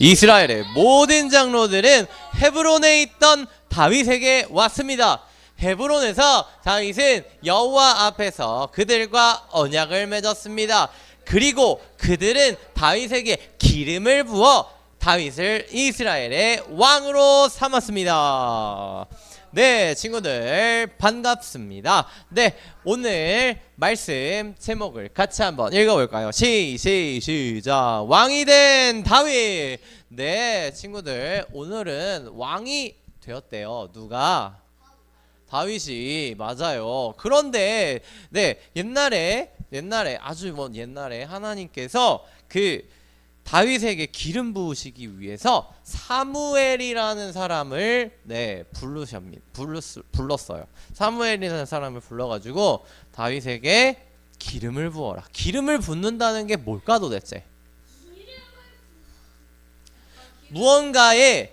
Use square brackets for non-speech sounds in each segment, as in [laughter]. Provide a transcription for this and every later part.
이스라엘의 모든 장로들은 헤브론에 있던 다윗에게 왔습니다. 헤브론에서 다윗은 여호와 앞에서 그들과 언약을 맺었습니다. 그리고 그들은 다윗에게 기름을 부어 다윗을 이스라엘의 왕으로 삼았습니다. 네, 친구들 반갑습니다. 네, 오늘 말씀 제목을 같이 한번 읽어볼까요? 시, 시, 시작. 왕이 된 다윗. 네, 친구들 오늘은 왕이 되었대요. 누가? 다윗이 맞아요. 그런데 네 옛날에 옛날에 아주 먼 옛날에 하나님께서 그 다윗에게 기름 부으시기 위해서 사무엘이라는 사람을 네 부르셨습니다. 불렀, 불렀어요. 사무엘이라는 사람을 불러가지고 다윗에게 기름을 부어라. 기름을 붓는다는 게 뭘까 도대체? 무언가에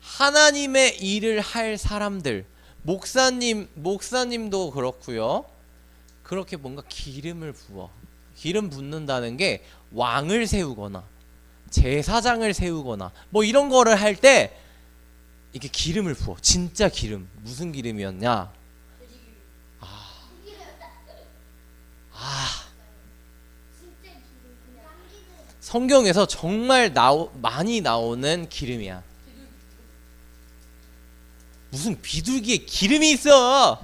하나님의 일을 할 사람들 목사님 목사님도 그렇고요. 그렇게 뭔가 기름을 부어 기름 붓는다는 게 왕을 세우거나 제사장을 세우거나 뭐 이런 거를 할 때 이게 기름을 부어 진짜 기름 무슨 기름이었냐? 아, 아 성경에서 정말 나오, 많이 나오는 기름이야. 무슨 비둘기에 기름이 있어?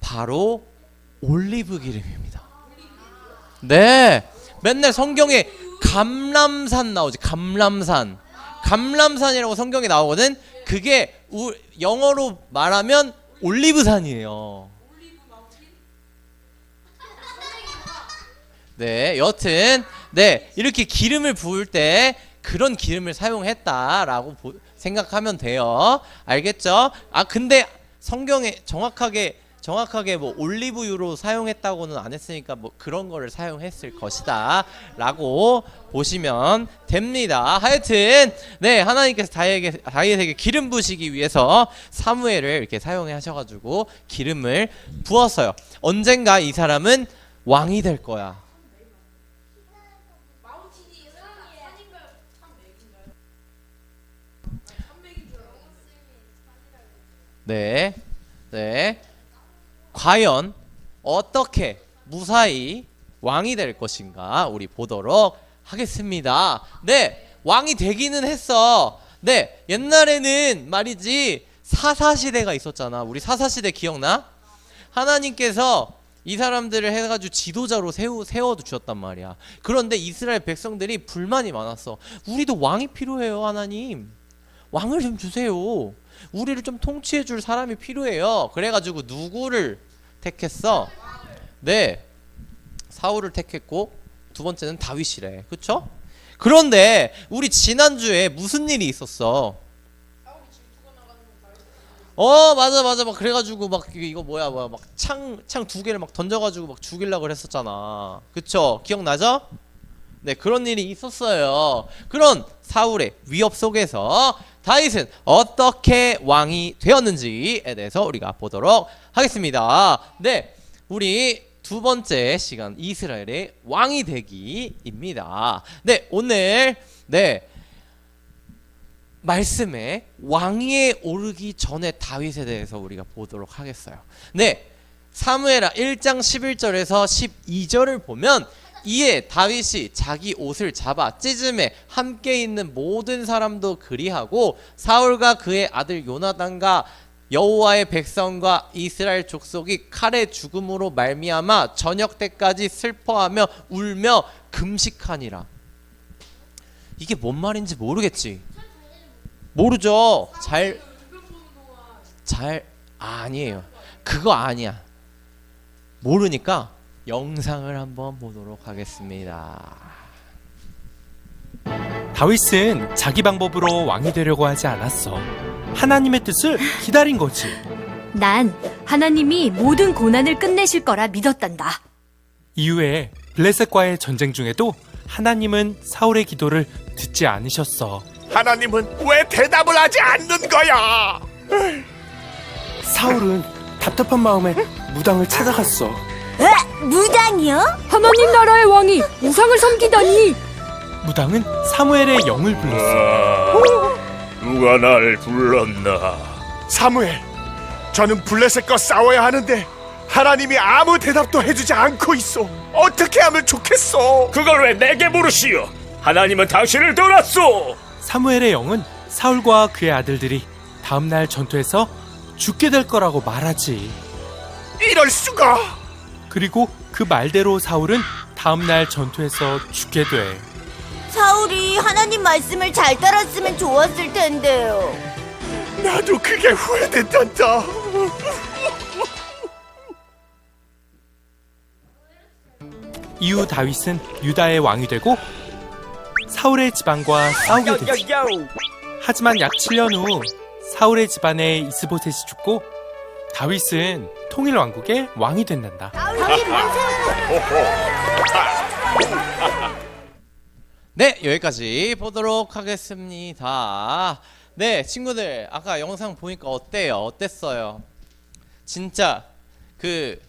바로 올리브 기름입니다. 네, 맨날 성경에 감람산 나오지. 감람산, 감람산이라고 성경에 나오거든. 그게 우, 영어로 말하면 올리브산이에요. 네, 여튼 네 이렇게 기름을 부을 때 그런 기름을 사용했다라고 보- 생각하면 돼요. 알겠죠? 아 근데 성경에 정확하게 정확하게 뭐 올리브유로 사용했다고는 안 했으니까 뭐 그런 거를 사용했을 것이다라고 보시면 됩니다. 하여튼 네 하나님께서 다윗에게, 다윗에게 기름 부시기 위해서 사무엘을 이렇게 사용하셔가지고 기름을 부었어요. 언젠가 이 사람은 왕이 될 거야. 네, 네. 과연 어떻게 무사히 왕이 될 것인가 우리 보도록 하겠습니다. 네, 왕이 되기는 했어. 네, 옛날에는 말이지 사사 시대가 있었잖아. 우리 사사 시대 기억나? 하나님께서 이 사람들을 해가지고 지도자로 세우, 세워 주셨단 말이야. 그런데 이스라엘 백성들이 불만이 많았어. 우리도 왕이 필요해요, 하나님. 왕을 좀 주세요. 우리를 좀 통치해 줄 사람이 필요해요. 그래가지고 누구를 택했어? 네, 사울을 택했고 두 번째는 다윗이래. 그쵸? 그런데 우리 지난주에 무슨 일이 있었어? 어 맞아 맞아 막 그래가지고 막 이거- 뭐야 뭐야 막 창 창 두 개를 막 던져가지고 막 죽이려고 그랬었잖아 그쵸 기억나죠? 네 그런 일이 있었어요 그런 사울의 위협 속에서 다윗은 어떻게 왕이 되었는지에 대해서 우리가 보도록 하겠습니다 네 우리 두 번째 시간 이스라엘의 왕이 되기입니다 네 오늘 네 말씀에 왕위에 오르기 전에 다윗에 대해서 우리가 보도록 하겠어요. 네. 사무엘하 1장 11절에서 12절을 보면 이에 다윗이 자기 옷을 잡아 찢음에 함께 있는 모든 사람도 그리하고 사울과 그의 아들 요나단과 여호와의 백성과 이스라엘 족속이 칼의 죽음으로 말미암아 저녁 때까지 슬퍼하며 울며 금식하니라. 이게 뭔 말인지 모르겠지. 모르죠. 잘, 잘, 아니에요. 그거 아니야. 모르니까 영상을 한번 보도록 하겠습니다. 다윗은 자기 방법으로 왕이 되려고 하지 않았어. 하나님의 뜻을 기다린 거지. 난 하나님이 모든 고난을 끝내실 거라 믿었단다. 이후에 블레셋과의 전쟁 중에도 하나님은 사울의 기도를 듣지 않으셨어. 하나님은 왜 대답을 하지 않는 거야? 사울은 답답한 마음에 무당을 찾아갔어. 에? 무당이요? 하나님 나라의 왕이 우상을 섬기다니. 무당은 사무엘의 영을 불렀어. 아, 누가 날 불렀나? 사무엘, 저는 블레셋과 싸워야 하는데 하나님이 아무 대답도 해주지 않고 있어. 어떻게 하면 좋겠어? 그걸 왜 내게 물으시오? 하나님은 당신을 떠났소. 사무엘의 영은 사울과 그의 아들들이 다음 날 전투에서 죽게 될 거라고 말하지. 이럴 수가! 그리고 그 말대로 사울은 다음 날 전투에서 죽게 돼. 사울이 하나님 말씀을 잘 따랐으면 좋았을 텐데요. 나도 그게 후회된단다. 이후 다윗은 유다의 왕이 되고 사울의 집안과 싸우게 되지. 하지만 약 7년 후 사울의 집안에 이스보셋이 죽고 다윗은 통일 왕국의 왕이 된단다. [laughs] 네, 여기까지 보도록 하겠습니다. 네, 친구들, 아까 영상 보니까 어때요? 어땠어요? 진짜 그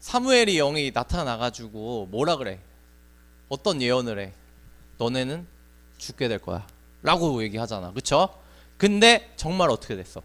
사무엘이 영이 나타나가지고 뭐라 그래? 어떤 예언을 해? 너네는 죽게 될 거야. 라고 얘기하잖아. 그쵸? 근데 정말 어떻게 됐어?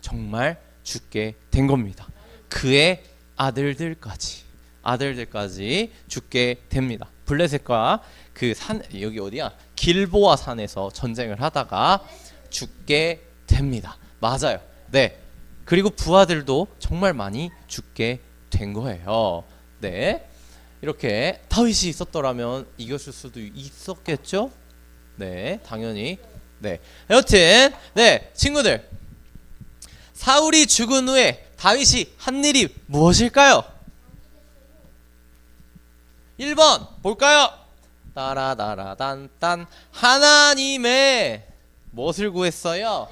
정말 죽게 된 겁니다. 그의 아들들까지 아들들까지 죽게 됩니다. 블레셋과 그 산 여기 어디야? 길보아 산에서 전쟁을 하다가 죽게 됩니다. 맞아요. 네. 그리고 부하들도 정말 많이 죽게 된 거예요. 네. 이렇게 다윗이 있었더라면 이겼을 수도 있었겠죠? 네, 당연히. 네. 여튼 네, 친구들. 사울이 죽은 후에 다윗이 한 일이 무엇일까요? 1번 볼까요? 따라다라단딴 하나님의 무엇을 구했어요?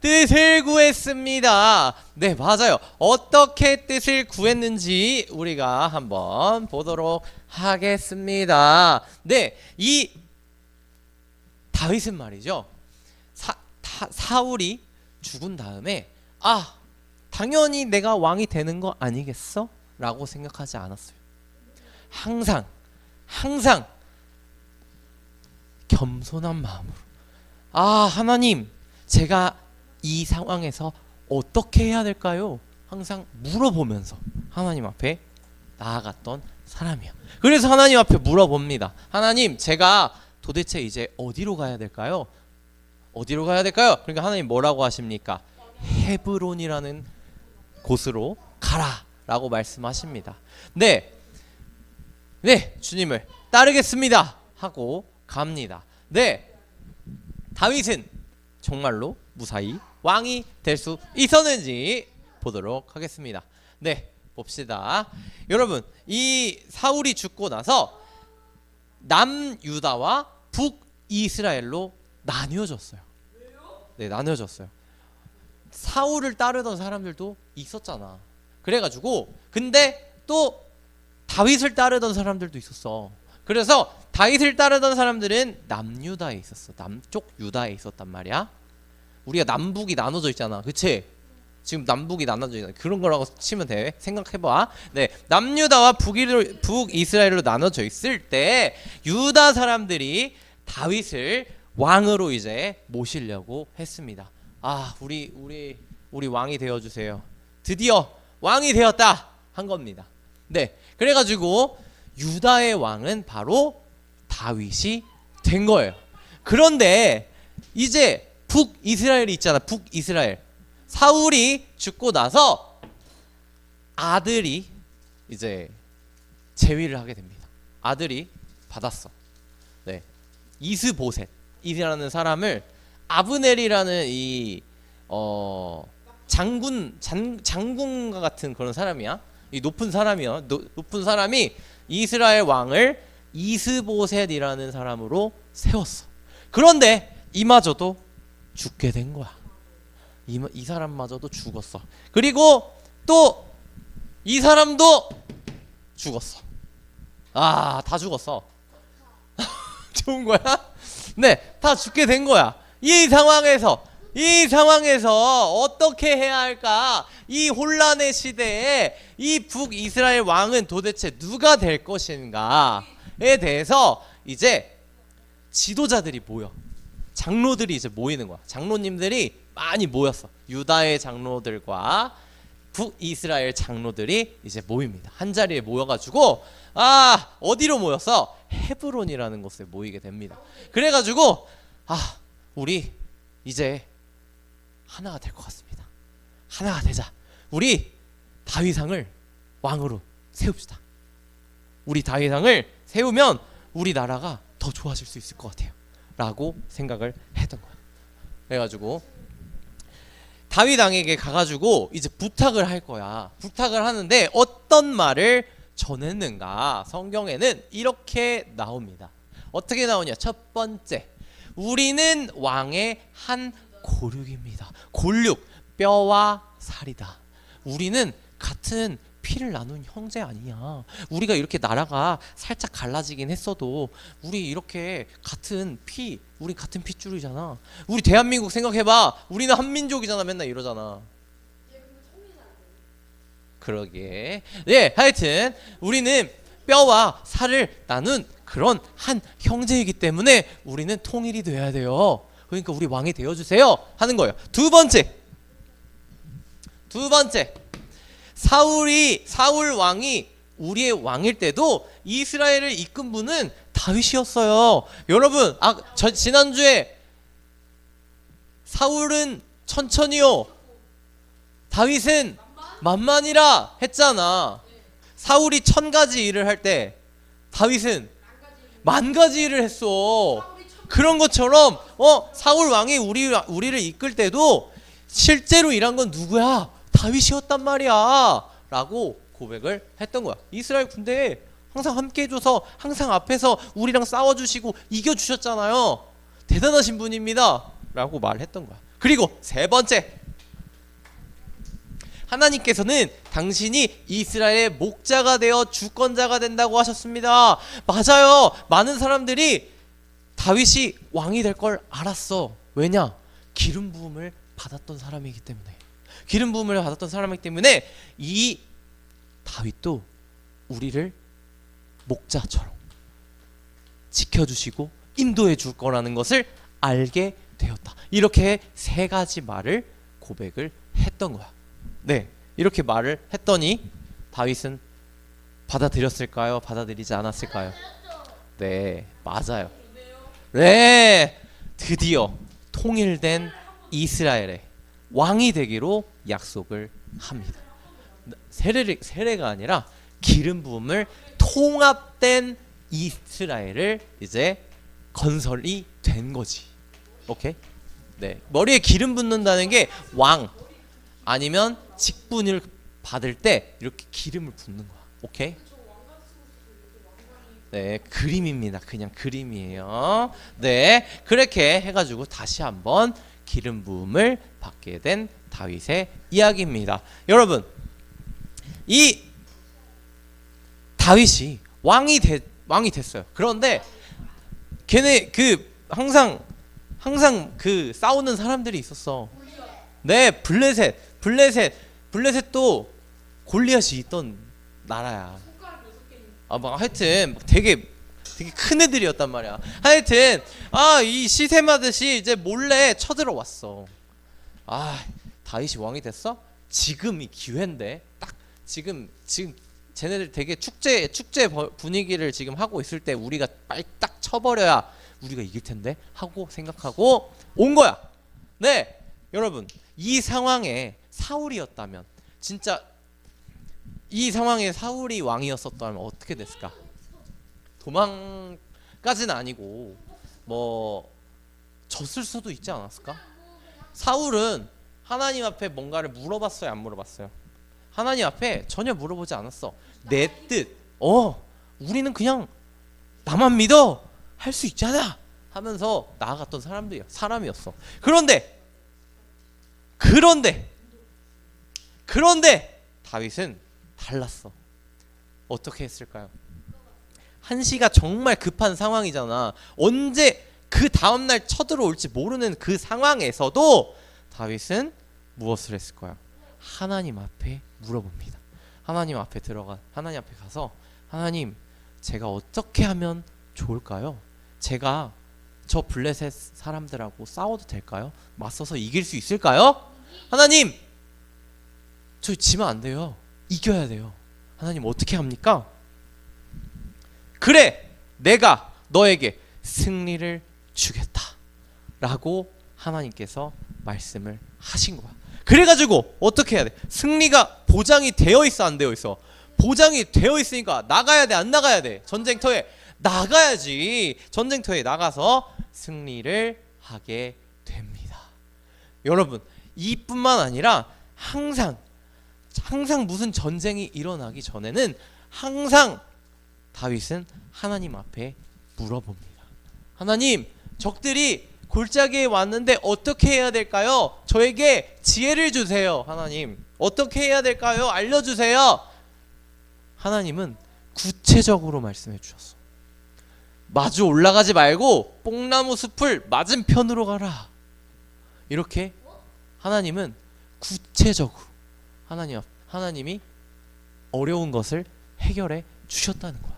뜻을 구했습니다. 네, 맞아요. 어떻게 뜻을 구했는지 우리가 한번 보도록 하겠습니다. 네, 이 다윗은 말이죠. 사, 타, 사울이 죽은 다음에 아, 당연히 내가 왕이 되는 거 아니겠어? 라고 생각하지 않았어요. 항상 항상 겸손한 마음으로 아 하나님 제가 이 상황에서 어떻게 해야 될까요? 항상 물어보면서 하나님 앞에 나아갔던 사람이야. 그래서 하나님 앞에 물어봅니다. 하나님 제가 도대체 이제 어디로 가야 될까요? 어디로 가야 될까요? 그러니까 하나님 뭐라고 하십니까? 헤브론이라는 곳으로 가라라고 말씀하십니다. 네. 네, 주님을 따르겠습니다. 하고 갑니다. 네. 다윗은 정말로 무사히 왕이 될 수 있었는지 보도록 하겠습니다. 네, 봅시다. 여러분, 이 사울이 죽고 나서 남유다와 북이스라엘로 나뉘어졌어요. 네, 나뉘어졌어요. 사울을 따르던 사람들도 있었잖아. 그래가지고 근데 또 다윗을 따르던 사람들도 있었어. 그래서 다윗을 따르던 사람들은 남유다에 있었어. 남쪽 유다에 있었단 말이야. 우리가 남북이 나눠져 있잖아. 그치? 지금 남북이 나눠져 있잖아. 그런 거라고 치면 돼. 생각해봐. 네. 남유다와 북이, 북이스라엘로 나눠져 있을 때 유다 사람들이 다윗을 왕으로 이제 모시려고 했습니다. 아, 우리, 우리, 우리 왕이 되어 주세요. 드디어 왕이 되었다! 한 겁니다. 네. 그래 가지고 유다의 왕은 바로 다윗이 된 거예요. 그런데 이제 북이스라엘이 있잖아. 북이스라엘. 사울이 죽고 나서 아들이 이제 재위를 하게 됩니다. 아들이 받았어. 네. 이스보셋 이라는 사람을 아브넬이라는 이 어 장군 장, 장군과 같은 그런 사람이야. 이 높은 사람이야. 노, 높은 사람이 이스라엘 왕을 이스보셋이라는 사람으로 세웠어. 그런데 이마저도 죽게 된 거야. 이, 이 사람마저도 죽었어. 그리고 또 이 사람도 죽었어. 아, 다 죽었어. [laughs] [laughs] 좋은 거야? 네, 다 죽게 된 거야. 이 상황에서 이 상황에서 어떻게 해야 할까? 이 혼란의 시대에 이 북이스라엘 왕은 도대체 누가 될 것인가에 대해서 이제 지도자들이 모여 장로들이 이제 모이는 거야. 장로님들이 많이 모였어. 유다의 장로들과 북이스라엘 장로들이 이제 모입니다. 한 자리에 모여가지고 아 어디로 모였어? 헤브론이라는 곳에 모이게 됩니다. 그래가지고 아 우리 이제 하나가 될 것 같습니다. 하나가 되자. 우리 다윗왕을 왕으로 세웁시다. 우리 다윗왕을 세우면 우리 나라가 더 좋아질 수 있을 것 같아요. 라고 생각을 했던 거야. 그래가지고 다윗 왕에게 가가지고 이제 부탁을 할 거야. 부탁을 하는데 어떤 말을 전했는가? 성경에는 이렇게 나옵니다. 어떻게 나오냐? 첫 번째, 우리는 왕의 한 고륙입니다. 골육, 뼈와 살이다. 우리는 같은 피를 나눈 형제 아니냐. 우리가 이렇게 나라가 살짝 갈라지긴 했어도 우리 이렇게 같은 피, 우리 같은 핏줄이잖아. 우리 대한민국 생각해봐. 우리는 한민족이잖아. 맨날 이러잖아. 그러게. 네, 하여튼 우리는 뼈와 살을 나눈 그런 한 형제이기 때문에 우리는 통일이 돼야 돼요. 그러니까 우리 왕이 되어 주세요. 하는 거예요. 두 번째. 두 번째. 사울이 사울 왕이 우리의 왕일 때도 이스라엘을 이끈 분은 다윗이었어요. 여러분, 아, 저 지난주에 사울은 천천히요. 다윗은 만만이라 했잖아. 사울이 천 가지 일을 할 때 다윗은 만 가지 일을 했어. 그런 것처럼 어 사울 왕이 우리 우리를 이끌 때도 실제로 일한 건 누구야? 다윗이었단 말이야.라고 고백을 했던 거야. 이스라엘 군대에 항상 함께 해줘서 항상 앞에서 우리랑 싸워주시고 이겨주셨잖아요. 대단하신 분입니다.라고 말했던 거야. 그리고 세 번째 하나님께서는 당신이 이스라엘의 목자가 되어 주권자가 된다고 하셨습니다. 맞아요. 많은 사람들이 다윗이 왕이 될 걸 알았어. 왜냐? 기름 부음을 받았던 사람이기 때문에. 기름 부음을 받았던 사람이기 때문에 이 다윗도 우리를 목자처럼 지켜주시고 인도해 줄 거라는 것을 알게 되었다. 이렇게 세 가지 말을 고백을 했던 거야. 네, 이렇게 말을 했더니 다윗은 받아들였을까요? 받아들이지 않았을까요? 네, 맞아요. 네, 드디어 통일된 이스라엘의 왕이 되기로 약속을 합니다. 세례 세례가 아니라 기름 부음을 통합된 이스라엘을 이제 건설이 된 거지. 오케이? 네, 머리에 기름 붓는다는 게 왕 아니면 직분을 받을 때 이렇게 기름을 붓는 거야. 오케이? 네, 그림입니다. 그냥 그림이에요. 네, 그렇게 해가지고 다시 한번 기름 부음을 받게 된 다윗의 이야기입니다. 여러분, 이 다윗이 왕이 되, 왕이 됐어요. 그런데 걔네 그 항상 항상 그 싸우는 사람들이 있었어. 네, 블레셋, 블레셋, 블레셋도 골리앗이 있던 나라야. 아, 뭐 하여튼 뭐 되게 되게 큰 애들이었단 말이야. 하여튼 아 이 시샘하듯이 이제 몰래 쳐들어왔어. 아 다윗이 왕이 됐어? 지금이 기회인데 딱 지금 지금 쟤네들 되게 축제 축제 버- 분위기를 지금 하고 있을 때 우리가 빨리 딱 쳐버려야 우리가 이길 텐데 하고 생각하고 온 거야. 네, 여러분 이 상황에 사울이었다면 진짜 이 상황에 사울이 왕이었었다면 어떻게 됐을까? 도망까지는 아니고 뭐 졌을 수도 있지 않았을까? 사울은 하나님 앞에 뭔가를 물어봤어요, 안 물어봤어요? 하나님 앞에 전혀 물어보지 않았어. 내 뜻. 어, 우리는 그냥 나만 믿어 할 수 있잖아 하면서 나아갔던 사람들이야. 사람이었어. 그런데 그런데 그런데 다윗은 달랐어. 어떻게 했을까요? 한시가 정말 급한 상황이잖아. 언제 그 다음 날 쳐들어올지 모르는 그 상황에서도 다윗은 무엇을 했을 거야? 하나님 앞에 물어봅니다. 하나님 앞에 들어가 하나님 앞에 가서 하나님 제가 어떻게 하면 좋을까요? 제가 저 블레셋 사람들하고 싸워도 될까요? 맞서서 이길 수 있을까요? 하나님 저 지면 안 돼요. 이겨야 돼요. 하나님 어떻게 합니까? 그래 내가 너에게 승리를 주겠다 라고 하나님께서 말씀을 하신 거야 그래가지고 어떻게 해야 돼 승리가 보장이 되어 있어 안 되어 있어 보장이 되어 있으니까 나가야 돼 안 나가야 돼 전쟁터에 나가야지 전쟁터에 나가서 승리를 하게 됩니다 여러분 이뿐만 아니라 항상 항상 무슨 전쟁이 일어나기 전에는 항상 다윗은 하나님 앞에 물어봅니다. 하나님, 적들이 골짜기에 왔는데 어떻게 해야 될까요? 저에게 지혜를 주세요. 하나님, 어떻게 해야 될까요? 알려주세요. 하나님은 구체적으로 말씀해 주셨어. 마주 올라가지 말고 뽕나무 숲을 맞은편으로 가라. 이렇게 하나님은 구체적으로 하나님 앞- 하나님이 어려운 것을 해결해 주셨다는 거야.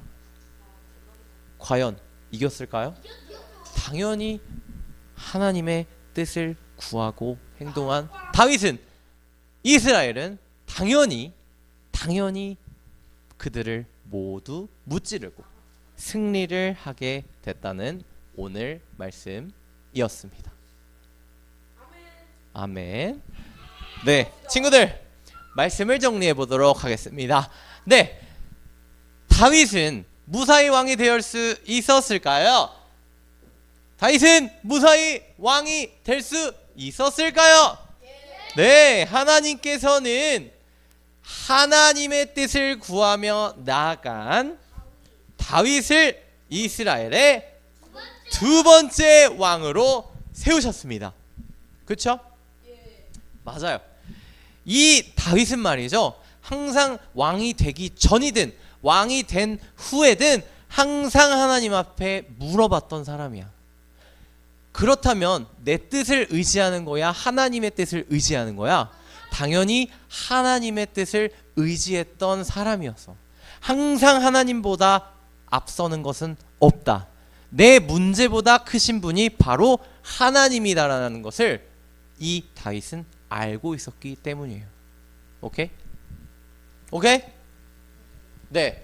과연 이겼을까요? 당연히 하나님의 뜻을 구하고 행동한 다윗은 이스라엘은 당연히 당연히 그들을 모두 무찌르고 승리를 하게 됐다는 오늘 말씀이었습니다. 아멘. 네, 친구들 말씀을 정리해 보도록 하겠습니다. 네, 다윗은 무사히 왕이 될 수 있었을까요? 다윗은 무사히 왕이 될 수 있었을까요? 네, 하나님께서는 하나님의 뜻을 구하며 나아간 다윗을 이스라엘의 두 번째 왕으로 세우셨습니다. 그렇죠? 맞아요. 이 다윗은 말이죠. 항상 왕이 되기 전이든 왕이 된 후에든 항상 하나님 앞에 물어봤던 사람이야. 그렇다면 내 뜻을 의지하는 거야? 하나님의 뜻을 의지하는 거야? 당연히 하나님의 뜻을 의지했던 사람이었어. 항상 하나님보다 앞서는 것은 없다. 내 문제보다 크신 분이 바로 하나님이다라는 것을 이 다윗은 알고 있었기 때문이에요. 오케이? 오케이? 네.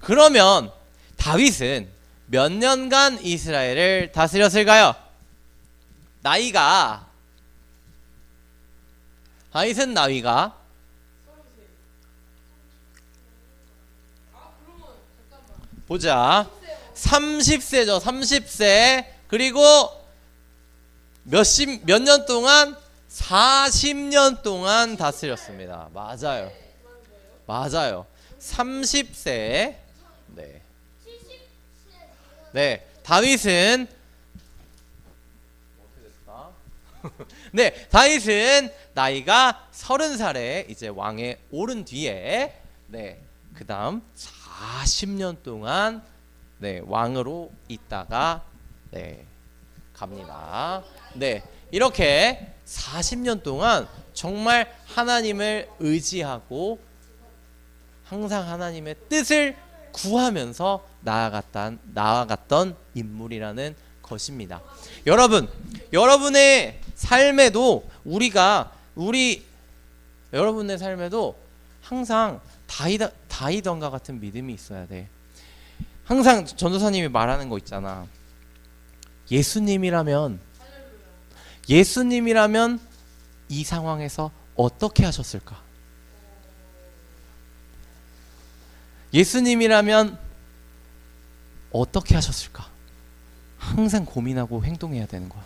그러면 다윗은 몇 년간 이스라엘을 다스렸을까요? 나이가 다윗은 나이가 보자. 30세죠. 30세. 그리고 몇십 몇 년 동안 40년 동안 다스렸습니다. 맞아요. 맞아요. 30세. 네. 네. 다윗은 [laughs] 네, 다윗은 나이가 30살에 이제 왕에 오른 뒤에 네. 그다음 40년 동안 네, 왕으로 있다가 네. 갑니다. 네. 이렇게 40년 동안 정말 하나님을 의지하고 항상 하나님의 뜻을 구하면서 나아갔던 나아갔던 인물이라는 것입니다. 여러분, 여러분의 삶에도 우리가 우리 여러분의 삶에도 항상 다이다 다이던가 같은 믿음이 있어야 돼. 항상 전도사님이 말하는 거 있잖아. 예수님이라면 예수님이라면 이 상황에서 어떻게 하셨을까? 예수님이라면 어떻게 하셨을까? 항상 고민하고 행동해야 되는 거야.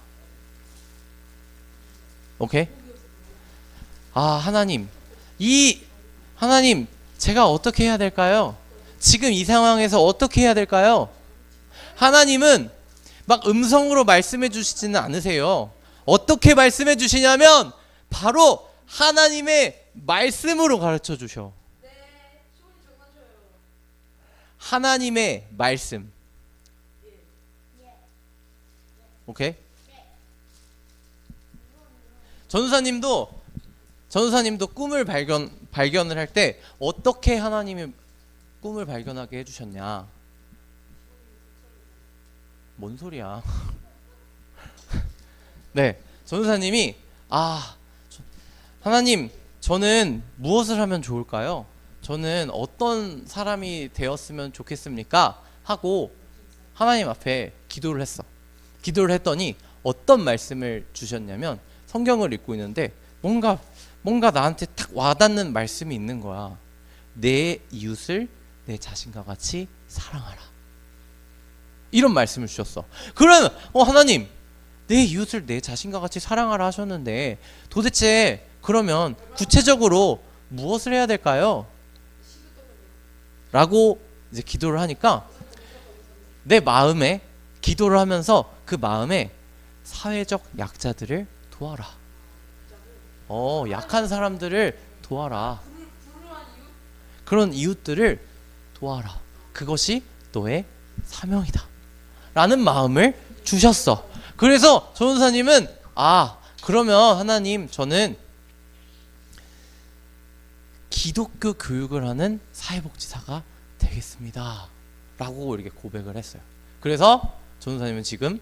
오케이? 아, 하나님. 이 하나님, 제가 어떻게 해야 될까요? 지금 이 상황에서 어떻게 해야 될까요? 하나님은 막 음성으로 말씀해 주시지는 않으세요. 어떻게 말씀해 주시냐면 바로 하나님의 말씀으로 가르쳐 주셔. 하나님의 말씀. 오케이? 전우사님도 전도사님도 꿈을 발견 발견을 할 때 어떻게 하나님이 꿈을 발견하게 해주셨냐? 뭔 소리야? 네, 전도사님이 아 저- 하나님 저는 무엇을 하면 좋을까요? 저는 어떤 사람이 되었으면 좋겠습니까? 하고 하나님 앞에 기도를 했어. 기도를 했더니 어떤 말씀을 주셨냐면 성경을 읽고 있는데 뭔가 뭔가 나한테 딱 와닿는 말씀이 있는 거야. 내 이웃을 내 자신과 같이 사랑하라. 이런 말씀을 주셨어. 그러면 어 하나님 내 이웃을 내 자신과 같이 사랑하라 하셨는데 도대체 그러면 구체적으로 무엇을 해야 될까요? 라고 이제 기도를 하니까 내 마음에 기도를 하면서 그 마음에 사회적 약자들을 도와라. 어, 약한 사람들을 도와라. 그런 이웃들을 도와라. 그것이 너의 사명이다. 라는 마음을 주셨어. 그래서 전도사님은 아, 그러면 하나님 저는 기독교 교육을 하는 사회복지사가 되겠습니다. 라고 이렇게 고백을 했어요. 그래서 전도사님은 지금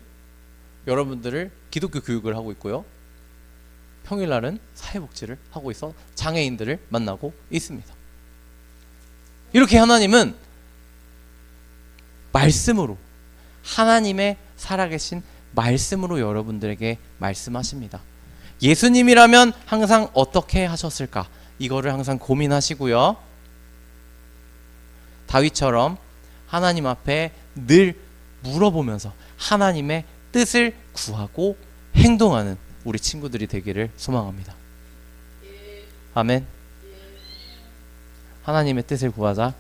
여러분들을 기독교 교육을 하고 있고요. 평일날은 사회복지를 하고 있어 장애인들을 만나고 있습니다. 이렇게 하나님은 말씀으로 하나님의 살아계신 말씀으로 여러분들에게 말씀하십니다. 예수님이라면 항상 어떻게 하셨을까? 이거를 항상 고민하시고요. 다윗처럼 하나님 앞에 늘 물어보면서 하나님의 뜻을 구하고 행동하는 우리 친구들이 되기를 소망합니다. 아멘. 하나님의 뜻을 구하자.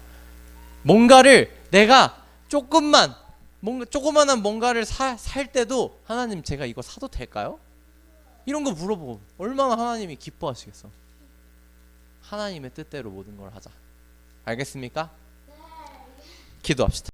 뭔가를 내가 조금만 뭔가 조그만한 뭔가를 사, 살 때도 하나님 제가 이거 사도 될까요? 이런 거 물어보고 얼마나 하나님이 기뻐하시겠어. 하나님의 뜻대로 모든 걸 하자. 알겠습니까? 기도합시다.